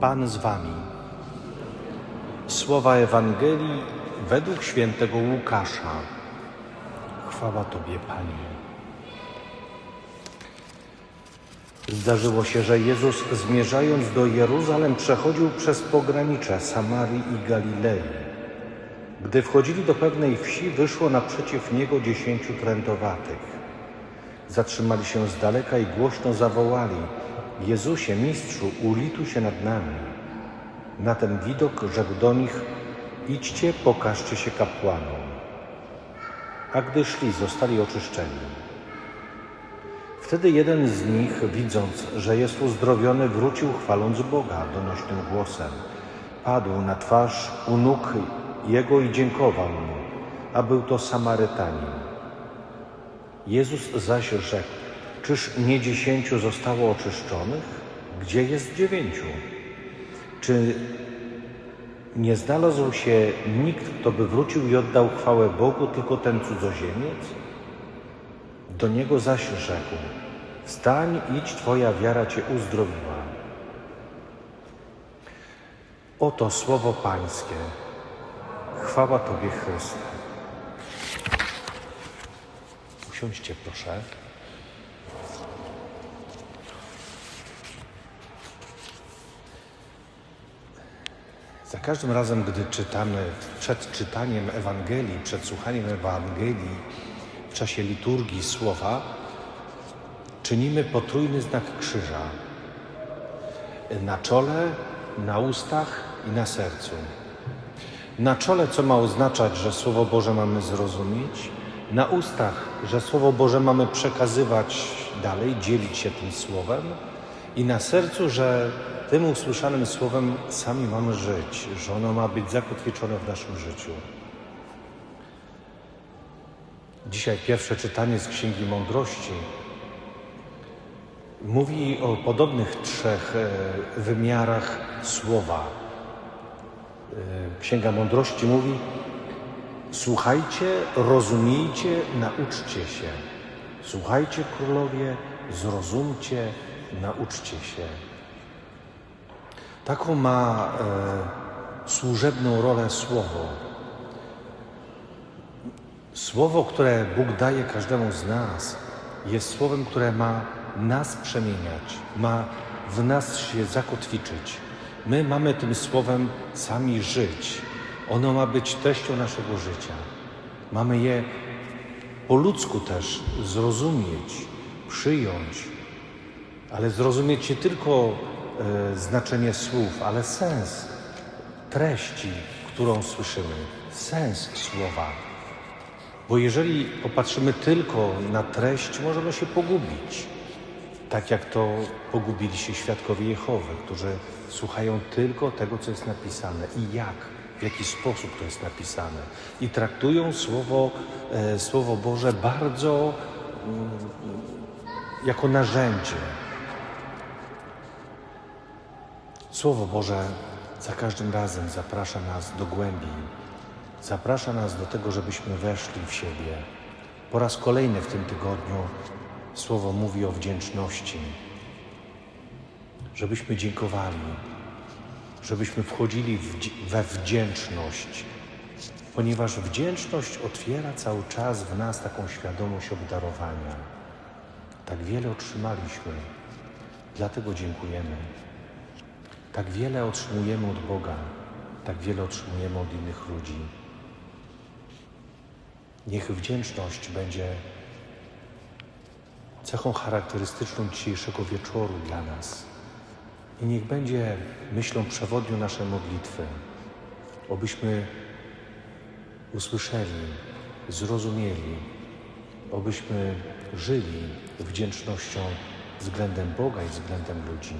Pan z wami. Słowa Ewangelii według świętego Łukasza. Chwała Tobie, Panie. Zdarzyło się, że Jezus zmierzając do Jeruzalem przechodził przez pogranicze Samarii i Galilei. Gdy wchodzili do pewnej wsi, wyszło naprzeciw niego dziesięciu trędowatych. Zatrzymali się z daleka i głośno zawołali: Jezusie, mistrzu, ulituj się nad nami. Na ten widok rzekł do nich: Idźcie, pokażcie się kapłanom. A gdy szli, zostali oczyszczeni. Wtedy jeden z nich, widząc, że jest uzdrowiony, wrócił chwaląc Boga donośnym głosem. Padł na twarz u nóg jego i dziękował mu, a był to Samarytanin. Jezus zaś rzekł, czyż nie dziesięciu zostało oczyszczonych? Gdzie jest dziewięciu? Czy nie znalazł się nikt, kto by wrócił i oddał chwałę Bogu, tylko ten cudzoziemiec? Do niego zaś rzekł, wstań, idź, twoja wiara cię uzdrowiła. Oto słowo Pańskie. Chwała Tobie, Chryste. Usiądźcie, proszę. Za każdym razem, gdy czytamy przed czytaniem Ewangelii, przed słuchaniem Ewangelii, w czasie liturgii słowa, czynimy potrójny znak krzyża. Na czole, na ustach i na sercu. Na czole, co ma oznaczać, że Słowo Boże mamy zrozumieć, na ustach, że Słowo Boże mamy przekazywać dalej, dzielić się tym Słowem, i na sercu, że tym usłyszanym Słowem sami mamy żyć, że ono ma być zakotwiczone w naszym życiu. Dzisiaj pierwsze czytanie z Księgi Mądrości mówi o podobnych trzech e, wymiarach słowa. E, Księga Mądrości mówi: Słuchajcie, rozumiejcie, nauczcie się. Słuchajcie, królowie, zrozumcie, nauczcie się. Taką ma e, służebną rolę słowo. Słowo, które Bóg daje każdemu z nas, jest słowem, które ma nas przemieniać, ma w nas się zakotwiczyć. My mamy tym słowem sami żyć. Ono ma być treścią naszego życia. Mamy je po ludzku też zrozumieć, przyjąć, ale zrozumieć nie tylko e, znaczenie słów, ale sens treści, którą słyszymy, sens słowa. Bo jeżeli popatrzymy tylko na treść, możemy się pogubić. Tak jak to pogubili się świadkowie Jehowy, którzy słuchają tylko tego, co jest napisane i jak, w jaki sposób to jest napisane. I traktują Słowo, e, Słowo Boże bardzo mm, jako narzędzie. Słowo Boże za każdym razem zaprasza nas do głębi, zaprasza nas do tego, żebyśmy weszli w siebie. Po raz kolejny w tym tygodniu Słowo mówi o wdzięczności, żebyśmy dziękowali, żebyśmy wchodzili we wdzięczność, ponieważ wdzięczność otwiera cały czas w nas taką świadomość obdarowania. Tak wiele otrzymaliśmy, dlatego dziękujemy. Tak wiele otrzymujemy od Boga, tak wiele otrzymujemy od innych ludzi. Niech wdzięczność będzie cechą charakterystyczną dzisiejszego wieczoru dla nas. I niech będzie myślą przewodnią naszej modlitwy, obyśmy usłyszeli, zrozumieli, obyśmy żyli wdzięcznością względem Boga i względem ludzi.